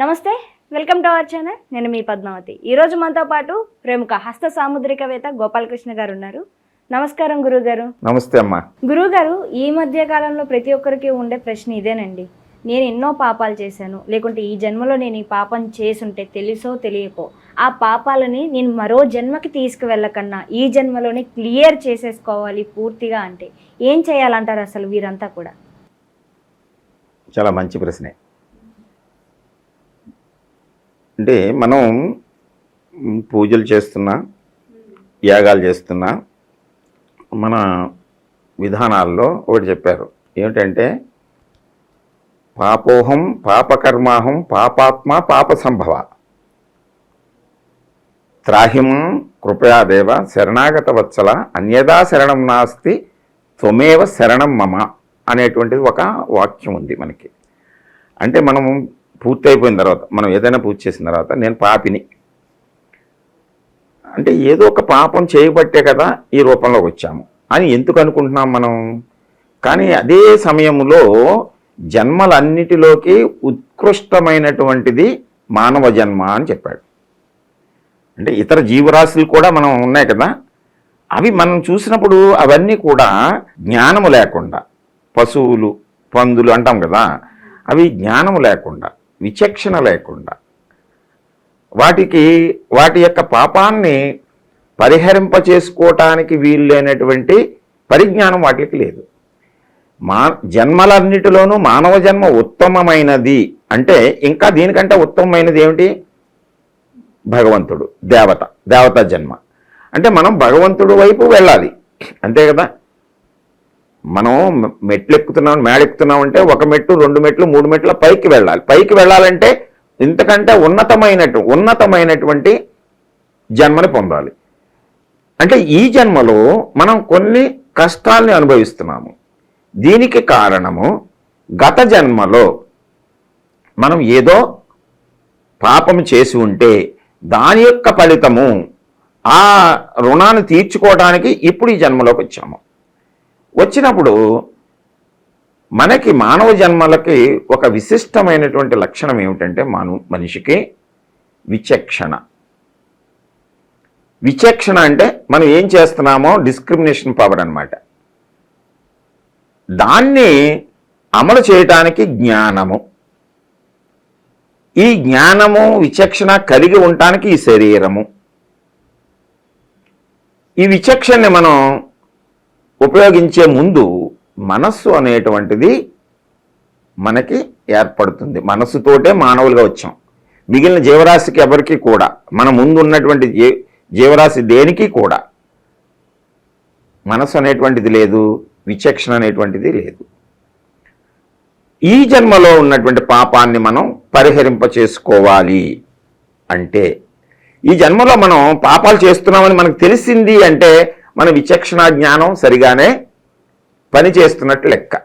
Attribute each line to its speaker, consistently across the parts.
Speaker 1: నమస్తే welcome to our channel. నేను మీ పద్మావతి. ఈ రోజు మనతో పాటు ప్రముఖ హస్త సాముద్రికవేత్త గోపాలకృష్ణ గారు ఉన్నారు. నమస్కారం గురుగారు
Speaker 2: నమస్తే అమ్మా.
Speaker 1: గురువుగారు ఈ మధ్య కాలంలో ప్రతి ఒక్కరికి ఉండే ప్రశ్న ఇదేనండి. నేను ఎన్నో పాపాలు చేశాను. లేకుంటే ఈ జన్మలో నేను ఈ పాపం చేసుంటే తెలుసో తెలియకో ఆ పాపాలని నేను మరో జన్మకి తీసుకువెళ్ళకన్నా ఈ జన్మలోనే క్లియర్ చేసేసుకోవాలి పూర్తిగా అంటే. ఏం చేయాలంటారు అసలు వీరంతా కూడా?
Speaker 2: చాలా మంచి ప్రశ్నే. అంటే మనం పూజలు చేస్తున్నా యాగాలు చేస్తున్నా మన విధానాల్లో ఒకటి చెప్పారు. ఏమిటంటే పాపోహం పాపకర్మాహం పాపాత్మ పాప సంభవ త్రాహిం కృపయాదేవ శరణాగత వత్సల అన్యదా శరణం నాస్తి త్వమేవ శరణం మమ అనేటువంటిది ఒక వాక్యం ఉంది మనకి. అంటే మనం పూర్తి అయిపోయిన తర్వాత మనం ఏదైనా పూజ చేసిన తర్వాత నేను పాపిని. అంటే ఏదో ఒక పాపం చేయబట్టే కదా ఈ రూపంలోకి వచ్చాము. అని ఎందుకు అనుకుంటున్నాం మనం? కానీ అదే సమయంలో జన్మలన్నిటిలోకి ఉత్కృష్టమైనటువంటిది మానవ జన్మ అని చెప్పాడు. అంటే ఇతర జీవరాశులు కూడా మనం ఉన్నాయి కదా. అవి మనం చూసినప్పుడు అవన్నీ కూడా జ్ఞానము లేకుండా పశువులు పందులు అంటాం కదా అవి జ్ఞానము లేకుండా విచక్షణ లేకుండా. వాటికి వాటి యొక్క పాపాన్ని పరిహరింప చేసుకోవటానికి వీలు లేనటువంటి పరిజ్ఞానం వాటికి లేదు. మా జన్మలన్నిటిలోనూ మానవ జన్మ ఉత్తమమైనది అంటే ఇంకా దీనికంటే ఉత్తమమైనది ఏమిటి? భగవంతుడు దేవత దేవత జన్మ. అంటే మనం భగవంతుడు వైపు వెళ్ళాలి. అంతే కదా? మనం మెట్లు ఎక్కుతున్నాం మేడెక్కుతున్నాం అంటే ఒక మెట్టు రెండు మెట్లు మూడు మెట్ల పైకి వెళ్ళాలి. పైకి వెళ్ళాలంటే ఇంతకంటే ఉన్నతమైనటు ఉన్నతమైనటువంటి జన్మని పొందాలి. అంటే ఈ జన్మలో మనం కొన్ని కష్టాల్ని అనుభవిస్తున్నాము. దీనికి కారణము గత జన్మలో మనం ఏదో పాపం చేసి ఉంటే దాని యొక్క ఫలితము ఆ రుణాన్ని తీర్చుకోవడానికి ఇప్పుడు ఈ జన్మలోకి వచ్చాము. వచ్చినప్పుడు మనకి మానవ జన్మలకి ఒక విశిష్టమైనటువంటి లక్షణం ఏమిటంటే మాను మనిషికి విచక్షణ. విచక్షణ అంటే మనం ఏం చేస్తున్నామో డిస్క్రిమినేషన్ పవర్ అన్నమాట. దాన్ని అమలు చేయటానికి జ్ఞానము. ఈ జ్ఞానము విచక్షణ కలిగి ఉండటానికి ఈ శరీరము. ఈ విచక్షణని మనం ఉపయోగించే ముందు మనస్సు అనేటువంటిది మనకి ఏర్పడుతుంది. మనస్సుతోటే మానవులుగా వచ్చాం. మిగిలిన జీవరాశికి ఎవరికి కూడా మన ముందు ఉన్నటువంటి జీ జీవరాశి దేనికి కూడా మనసు అనేటువంటిది లేదు విచక్షణ అనేటువంటిది లేదు. ఈ జన్మలో ఉన్నటువంటి పాపాన్ని మనం పరిహరింప చేసుకోవాలి అంటే ఈ జన్మలో మనం పాపాలు చేస్తున్నామని మనకు తెలిసింది అంటే మన విచక్షణ జ్ఞానం సరిగానే పనిచేస్తున్నట్టు లెక్క.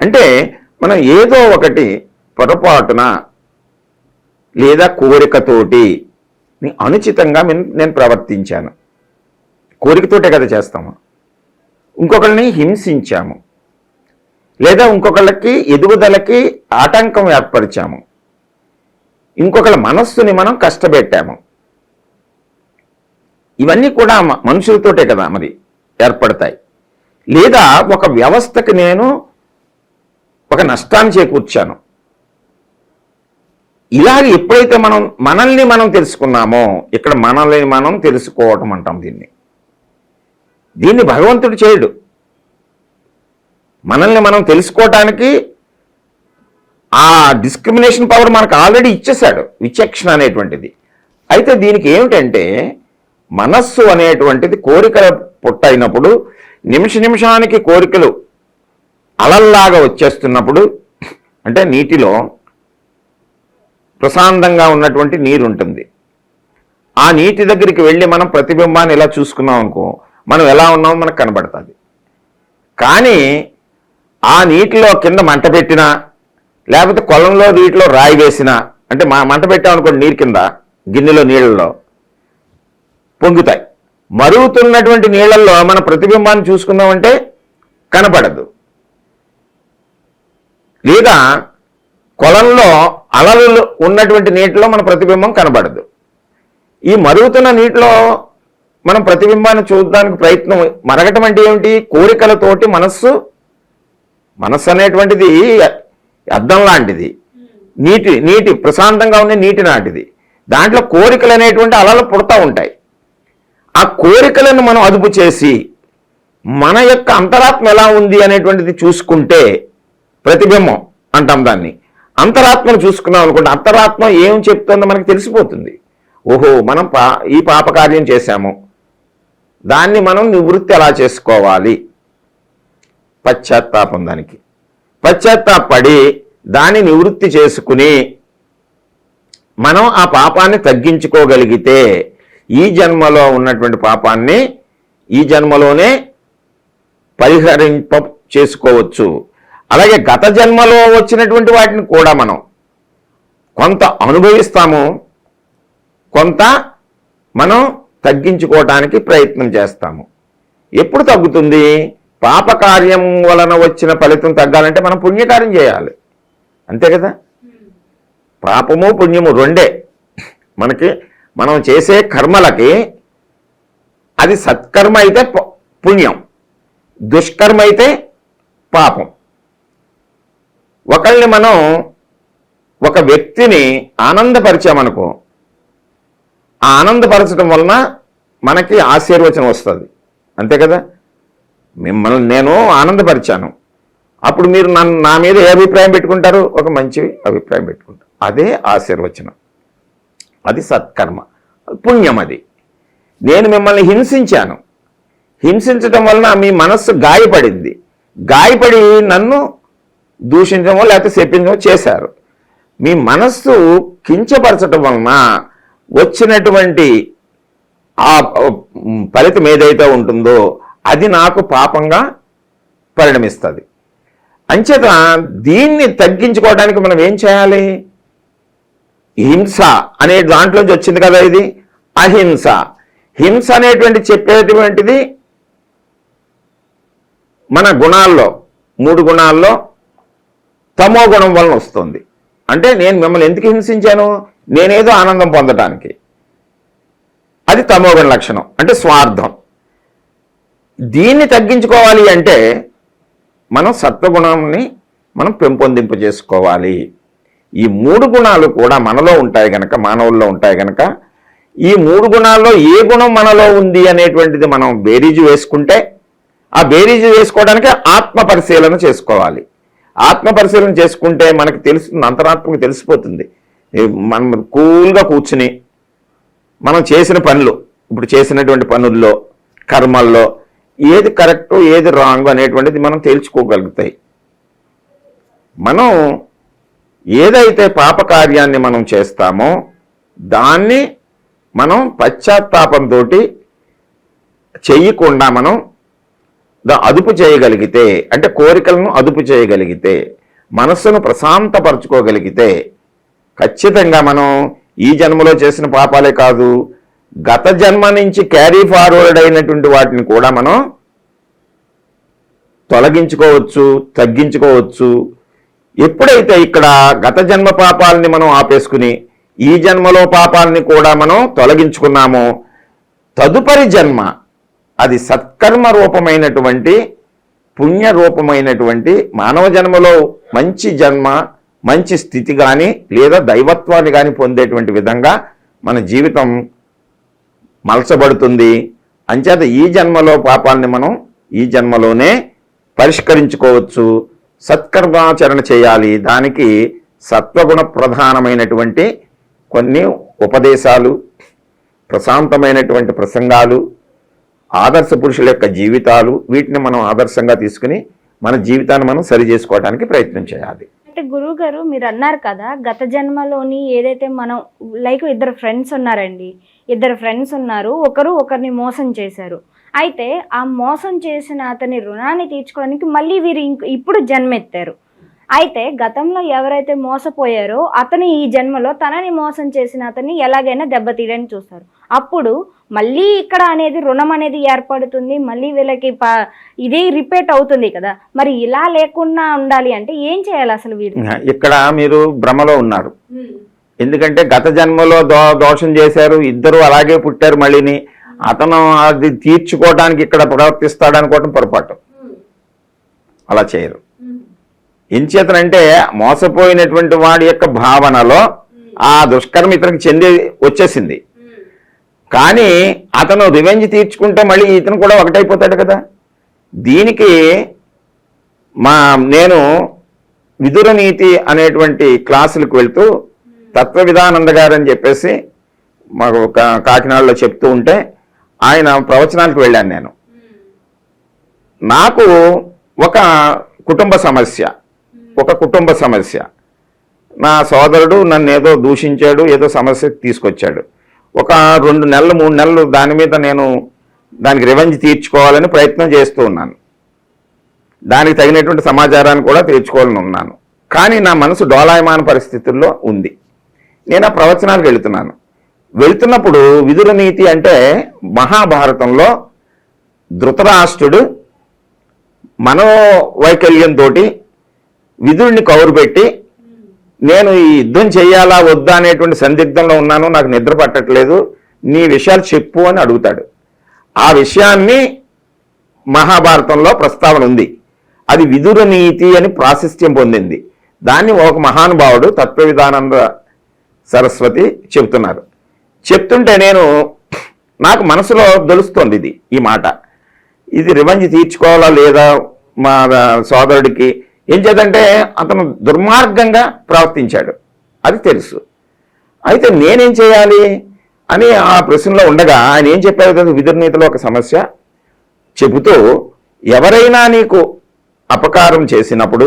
Speaker 2: అంటే మనం ఏదో ఒకటి పొరపాటున లేదా కోరికతోటి అనుచితంగా నేను ప్రవర్తించాను. కోరికతోటే కదా చేస్తాము. ఇంకొకరిని హింసించాము. లేదా ఇంకొకళ్ళకి ఎదుగుదలకి ఆటంకం ఏర్పరిచాము. ఇంకొకళ్ళ మనస్సుని మనం కష్టపెట్టాము. ఇవన్నీ కూడా మనుషులతోటే కదా మరి ఏర్పడతాయి. లేదా ఒక వ్యవస్థకి నేను ఒక నష్టాన్ని చేకూర్చాను. ఇలాగ ఎప్పుడైతే మనం మనల్ని మనం తెలుసుకున్నామో ఇక్కడ మనల్ని మనం తెలుసుకోవటం అంటాం దీన్ని. దీన్ని భగవంతుడు చేయడు. మనల్ని మనం తెలుసుకోవటానికి ఆ డిస్క్రిమినేషన్ పవర్ మనకు ఆల్రెడీ ఇచ్చేశాడు విచక్షణ అనేటువంటిది. అయితే దీనికి ఏమిటంటే మనస్సు అనేటువంటిది కోరికల పుట్టయినప్పుడు నిమిష నిమిషానికి కోరికలు అలల్లాగా వచ్చేస్తున్నప్పుడు అంటే నీటిలో ప్రశాంతంగా ఉన్నటువంటి నీరు ఉంటుంది ఆ నీటి దగ్గరికి వెళ్ళి మనం ప్రతిబింబాన్ని ఎలా చూసుకున్నాం అనుకో మనం ఎలా ఉన్నామో మనకు కనబడుతుంది. కానీ ఆ నీటిలో కింద మంట పెట్టినా లేకపోతే కొలంలో నీటిలో రాయి వేసినా అంటే మా మంట పెట్టామనుకోండి నీరు కింద గిన్నెలో నీళ్ళలో పొంగుతాయి. మరుగుతున్నటువంటి నీళ్ళల్లో మన ప్రతిబింబాన్ని చూసుకుందామంటే కనపడదు. లేదా కొలంలో అలలు ఉన్నటువంటి నీటిలో మన ప్రతిబింబం కనబడదు. ఈ మరుగుతున్న నీటిలో మనం ప్రతిబింబాన్ని చూడడానికి ప్రయత్నం మరగటం అంటే ఏమిటి? కోరికలతోటి మనస్సు మనస్సు అనేటువంటిది అద్దం లాంటిది. నీటి నీటి ప్రశాంతంగా ఉండే నీటి నాటిది. దాంట్లో కోరికలు అనేటువంటి అలలు పుడతా ఉంటాయి. ఆ కోరికలను మనం అదుపు చేసి మన యొక్క అంతరాత్మ ఎలా ఉంది అనేటువంటిది చూసుకుంటే ప్రతిబింబం అంటాం దాన్ని. అంతరాత్మను చూసుకున్నాం అనుకుంటే అంతరాత్మ ఏం చెప్తుందో మనకి తెలిసిపోతుంది. ఓహో మనం పా ఈ పాపకార్యం చేశాము. దాన్ని మనం నివృత్తి ఎలా చేసుకోవాలి? పశ్చాత్తాపం దానికి. పశ్చాత్తాపడి దాన్ని నివృత్తి చేసుకుని మనం ఆ పాపాన్ని తగ్గించుకోగలిగితే ఈ జన్మలో ఉన్నటువంటి పాపాన్ని ఈ జన్మలోనే పరిహరింప చేసుకోవచ్చు. అలాగే గత జన్మలో వచ్చినటువంటి వాటిని కూడా మనం కొంత అనుభవిస్తాము. కొంత మనం తగ్గించుకోవటానికి ప్రయత్నం చేస్తాము. ఎప్పుడు తగ్గుతుంది? పాపకార్యం వలన వచ్చిన ఫలితం తగ్గాలంటే మనం పుణ్యకార్యం చేయాలి. అంతే కదా? పాపము పుణ్యము రెండే. మనకి మనం చేసే కర్మలకి అది సత్కర్మ అయితే పుణ్యం. దుష్కర్మ అయితే పాపం. ఒకళ్ళని మనం ఒక వ్యక్తిని ఆనందపరిచామనుకో ఆ ఆనందపరచడం వలన మనకి ఆశీర్వచనం వస్తుంది. అంతే కదా? మిమ్మల్ని నేను ఆనందపరిచాను. అప్పుడు మీరు నన్ను నా మీద ఏ అభిప్రాయం పెట్టుకుంటారు? ఒక మంచి అభిప్రాయం పెట్టుకుంటారు. అదే ఆశీర్వచనం. అది సత్కర్మ. పుణ్యం అది నేను మిమ్మల్ని హింసించాను. హింసించడం వలన మీ మనస్సు గాయపడింది. గాయపడి నన్ను దూషించడమో లేకపోతే శపించడమో చేశారు. మీ మనస్సు కించపరచడం వలన వచ్చినటువంటి ఆ ఫలితం ఏదైతే ఉంటుందో అది నాకు పాపంగా పరిణమిస్తుంది. అంచేత దీన్ని తగ్గించుకోవడానికి మనం ఏం చేయాలి? హింస అనే దాంట్లోంచి వచ్చింది కదా ఇది? అహింస. హింస అనేటువంటి చెప్పేటువంటిది మన గుణాల్లో మూడు గుణాల్లో తమో గుణం వలన వస్తుంది. అంటే నేను మిమ్మల్ని ఎందుకు హింసించాను? నేనేదో ఆనందం పొందటానికి. అది తమోగుణ లక్షణం అంటే స్వార్థం. దీన్ని తగ్గించుకోవాలి అంటే మనం సత్వగుణాన్ని మనం పెంపొందింపు చేసుకోవాలి ఈ మూడు గుణాలు కూడా మనలో ఉంటాయి గనక మానవుల్లో ఉంటాయి గనక ఈ మూడు గుణాల్లో ఏ గుణం మనలో ఉంది అనేటువంటిది మనం బేరీజు వేసుకుంటే ఆ బేరీజు వేసుకోవడానికి ఆత్మ పరిశీలన చేసుకోవాలి. ఆత్మ పరిశీలన చేసుకుంటే మనకి తెలుస్తుంది అంతరాత్మకు తెలిసిపోతుంది. మనం కూల్గా కూర్చుని మనం చేసిన పనులు ఇప్పుడు చేసినటువంటి పనుల్లో కర్మల్లో ఏది కరెక్ట్ ఏది రాంగ్ అనేటువంటిది మనం తేల్చుకోగలుగుతాయి. మనం ఏదైతే పాపకార్యాన్ని మనం చేస్తామో దాన్ని మనం పశ్చాత్తాపంతో చెయ్యకుండా మనం అదుపు చేయగలిగితే అంటే కోరికలను అదుపు చేయగలిగితే మనస్సును ప్రశాంతపరచుకోగలిగితే ఖచ్చితంగా మనం ఈ జన్మలో చేసిన పాపాలే కాదు గత జన్మ నుంచి క్యారీ ఫార్వర్డ్ అయినటువంటి వాటిని కూడా మనం తొలగించుకోవచ్చు తగ్గించుకోవచ్చు ఎప్పుడైతే ఇక్కడ గత జన్మ పాపాలని మనం ఆపేసుకుని ఈ జన్మలో పాపాలని కూడా మనం తొలగించుకున్నామో తదుపరి జన్మ అది సత్కర్మ రూపమైనటువంటి పుణ్య రూపమైనటువంటి మానవ జన్మలో మంచి జన్మ మంచి స్థితి కానీ లేదా దైవత్వాన్ని కానీ పొందేటువంటి విధంగా మన జీవితం మలచబడుతుంది. అంచేత ఈ జన్మలో పాపాలని మనం ఈ జన్మలోనే పరిష్కరించుకోవచ్చు. సత్కర్మాచరణ చేయాలి. దానికి సత్వగుణ ప్రధానమైనటువంటి కొన్ని ఉపదేశాలు ప్రశాంతమైనటువంటి ప్రసంగాలు ఆదర్శ పురుషుల యొక్క జీవితాలు వీటిని మనం ఆదర్శంగా తీసుకుని మన జీవితాన్ని మనం సరి చేసుకోవడానికి ప్రయత్నం చేయాలి.
Speaker 1: అంటే గురువు గారు మీరు అన్నారు కదా గత జన్మలోని ఏదైతే మనం లైక్ ఇద్దరు ఫ్రెండ్స్ ఉన్నారండి. ఇద్దరు ఫ్రెండ్స్ ఉన్నారు ఒకరు ఒకరిని మోసం చేశారు. అయితే ఆ మోసం చేసిన అతని రుణాన్ని తీర్చుకోవడానికి మళ్ళీ వీరు ఇంక ఇప్పుడు జన్మెత్తారు. అయితే గతంలో ఎవరైతే మోసపోయారో అతను ఈ జన్మలో తనని మోసం చేసిన అతన్ని ఎలాగైనా దెబ్బతీయడానికి చూస్తారు. అప్పుడు మళ్ళీ ఇక్కడ అనేది రుణం అనేది ఏర్పడుతుంది మళ్ళీ వీళ్ళకి ప ఇది రిపీట్ అవుతుంది కదా. మరి ఇలా లేకుండా ఉండాలి అంటే ఏం చేయాలి అసలు వీడు?
Speaker 2: ఇక్కడ మీరు భ్రమలో ఉన్నారు. ఎందుకంటే గత జన్మలో దో దోషం చేశారు ఇద్దరు అలాగే పుట్టారు మళ్ళీని. అతను అది తీర్చుకోవడానికి ఇక్కడ ప్రవర్తిస్తాడు అనుకోవటం పొరపాటు. అలా చేయరు. ఎంచేతనంటే మోసపోయినటువంటి వాడి యొక్క భావనలో ఆ దుష్కర్మ ఇతనికి చెంది వచ్చేసింది. కానీ అతను రివెంజ్ తీర్చుకుంటే మళ్ళీ ఇతను కూడా ఒకటైపోతాడు కదా. దీనికి మా నేను విదుర నీతి అనేటువంటి క్లాసులకు వెళ్తూ తత్వ విధానంద గారు అని చెప్పేసి మాకు కాకినాడలో చెప్తూ ఉంటే ఆయన ప్రవచనాలకు వెళ్ళాను నేను. నాకు ఒక కుటుంబ సమస్య. ఒక కుటుంబ సమస్య. నా సోదరుడు నన్ను ఏదో దూషించాడు ఏదో సమస్య తీసుకొచ్చాడు. ఒక రెండు నెలలు మూడు నెలలు దాని మీద నేను దానికి రివెంజ్ తీర్చుకోవాలని ప్రయత్నం చేస్తూ ఉన్నాను. దానికి తగినటువంటి సమాచారాన్ని కూడా తీర్చుకోవాలని ఉన్నాను. కానీ నా మనసు డోలాయమాన పరిస్థితుల్లో ఉంది. నేను ఆ ప్రవచనాలకు వెళుతున్నాను. వెళ్తున్నప్పుడు విదుర నీతి అంటే మహాభారతంలో ధృతరాష్ట్రుడు మనోవైకల్యంతో విదురుని కౌరు పెట్టి నేను ఈ యుద్ధం చేయాలా వద్దా అనేటువంటి సందిగ్ధంలో ఉన్నాను నాకు నిద్ర పట్టట్లేదు నీ విషయాలు చెప్పు అని అడుగుతాడు. ఆ విషయాన్ని మహాభారతంలో ప్రస్తావన ఉంది. అది విదుర నీతి అని ప్రాశస్త్యం పొందింది. దాన్ని ఒక మహానుభావుడు తత్వవిధానంద సరస్వతి చెబుతున్నారు. చెప్తుంటే నేను నాకు మనసులో తెలుస్తుంది ఇది ఈ మాట. ఇది రివంజ్ తీర్చుకోవాలా లేదా మా సోదరుడికి? ఏం చేద్దంటే అతను దుర్మార్గంగా ప్రవర్తించాడు. అది తెలుసు. అయితే నేనేం చేయాలి అని ఆ ప్రశ్నలో ఉండగా ఆయన ఏం చెప్పారు కదా విదుర్నీతిలో ఒక సమస్య చెబుతూ ఎవరైనా నీకు అపకారం చేసినప్పుడు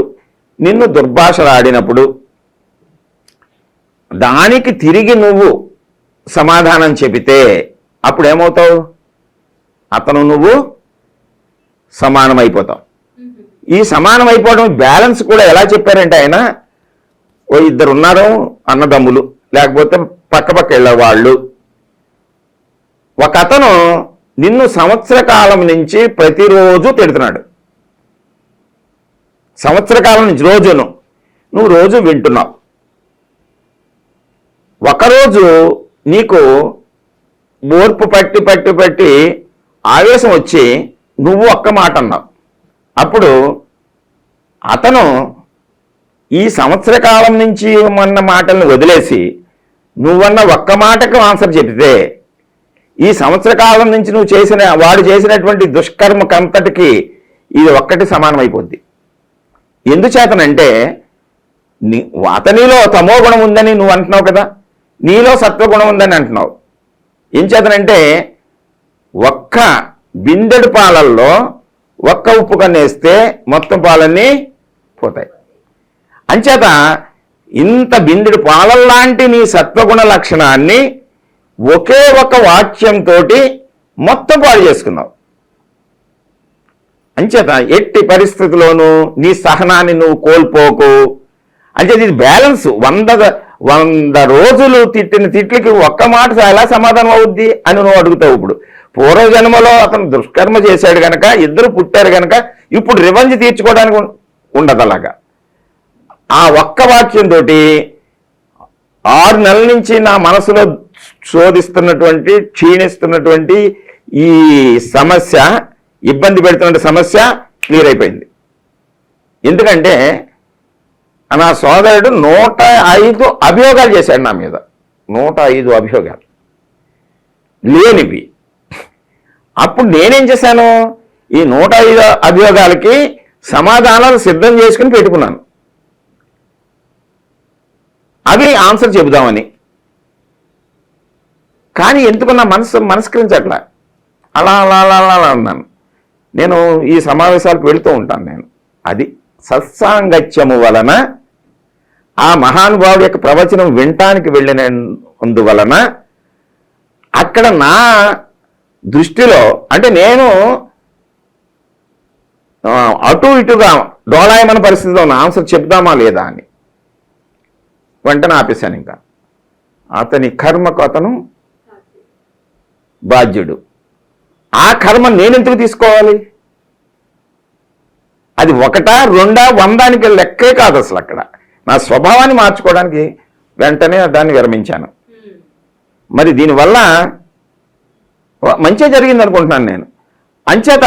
Speaker 2: నిన్ను దుర్భాషలాడినప్పుడు దానికి తిరిగి నువ్వు సమాధానం చెబితే అప్పుడు ఏమవుతావు అతను నువ్వు సమానమైపోతావు. ఈ సమానం అయిపోవడం బ్యాలెన్స్ కూడా ఎలా చెప్పారంటే ఆయన ఓ ఇద్దరు ఉన్నారు అన్నదమ్ములు లేకపోతే పక్క పక్క వెళ్ళేవాళ్ళు ఒక అతను నిన్ను సంవత్సర కాలం నుంచి ప్రతిరోజు తిడుతున్నాడు. సంవత్సర కాలం నుంచి రోజును నువ్వు రోజు వింటున్నావు. ఒకరోజు నీకు ఓర్పు పట్టి పట్టి పట్టి ఆవేశం వచ్చి నువ్వు ఒక్క మాట అన్నావు. అప్పుడు అతను ఈ సంవత్సర కాలం నుంచి మొన్న మాటలను వదిలేసి నువ్వన్న ఒక్క మాటకు ఆన్సర్ చెబితే ఈ సంవత్సర కాలం నుంచి నువ్వు చేసిన వాడు చేసినటువంటి దుష్కర్మకంతటికి ఇది ఒక్కటి సమానమైపోద్ది. ఎందుచేతనంటే నీ అతనిలో తమో గుణం ఉందని నువ్వు అంటున్నావు కదా? నీలో సత్వగుణం ఉందని అంటున్నావు. ఏం చేతనంటే ఒక్క బిందెడు పాలల్లో ఒక్క ఉప్పు కన్నేస్తే మొత్తం పాలన్నీ పోతాయి. అంచేత ఇంత బిందెడు పాలల్లాంటి నీ సత్వగుణ లక్షణాన్ని ఒకే ఒక వాక్యంతో మొత్తం పాడు చేసుకున్నావు. అంచేత ఎట్టి పరిస్థితిలోనూ నీ సహనాన్ని నువ్వు కోల్పోకు. అంచేత ఇది బ్యాలెన్స్ వంద వంద రోజులు తిట్టిన తిట్లకి ఒక్క మాట ఎలా సమాధానం అవుద్ది అని నువ్వు అడుగుతావు ఇప్పుడు. పూర్వజన్మలో అతను దుష్కర్మ చేశాడు గనక ఇద్దరు పుట్టారు గనక ఇప్పుడు రివంజ్ తీర్చుకోవడానికి ఉండదు అలాగా. ఆ ఒక్క వాక్యంతో ఆరు నెలల నుంచి నా మనసులో శోధిస్తున్నటువంటి క్షీణిస్తున్నటువంటి ఈ సమస్య ఇబ్బంది పెడుతున్న సమస్య క్లియర్ అయిపోయింది. ఎందుకంటే నా సోదరుడు నూట ఐదు అభియోగాలు చేశాడు నా మీద. నూట ఐదు అభియోగాలు. లేనివి. అప్పుడు నేనేం చేశాను? ఈ నూట ఐదు అభియోగాలకి సమాధానాలు సిద్ధం చేసుకుని పెట్టుకున్నాను. అవి ఆన్సర్ చెబుదామని. కానీ ఎందుకు నా మనసు మనస్కరించట్లా? అలా అలా అలా అలా అలా అన్నాను. నేను ఈ సమావేశాలకు వెళుతూ ఉంటాను నేను. అది సత్సాంగత్యము వలన ఆ మహానుభావుడు యొక్క ప్రవచనం వినటానికి వెళ్ళినందువలన అక్కడ నా దృష్టిలో అంటే నేను అటు ఇటుగా డోలాయమన పరిస్థితిలో ఉన్న ఆన్సర్ చెప్దామా లేదా అని వెంటనే ఆపేశాను ఇంకా. అతని కర్మకు అతను బాధ్యుడు. ఆ కర్మ నేనెందుకు తీసుకోవాలి? అది ఒకటా రెండా వందానికి లెక్కే కాదు అసలు అక్కడ. నా స్వభావాన్ని మార్చుకోవడానికి వెంటనే దాన్ని విరమించాను. మరి దీనివల్ల మంచి జరిగింది అనుకుంటున్నాను నేను. అంచేత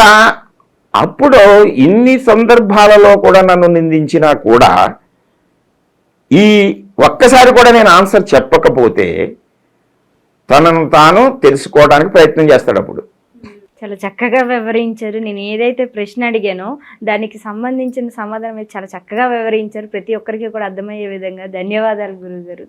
Speaker 2: అప్పుడు ఇన్ని సందర్భాలలో కూడా నన్ను నిందించినా కూడా ఈ ఒక్కసారి కూడా నేను ఆన్సర్ చెప్పకపోతే తనను తాను తెలుసుకోవడానికి ప్రయత్నం చేస్తాడు అప్పుడు.
Speaker 1: చాలా చక్కగా వివరించారు. నేను ఏదైతే ప్రశ్న అడిగానో దానికి సంబంధించిన సమాధానం చాలా చక్కగా వివరించారు. ప్రతి ఒక్కరికి కూడా అర్థమయ్యే విధంగా ధన్యవాదాలు గురుగారు.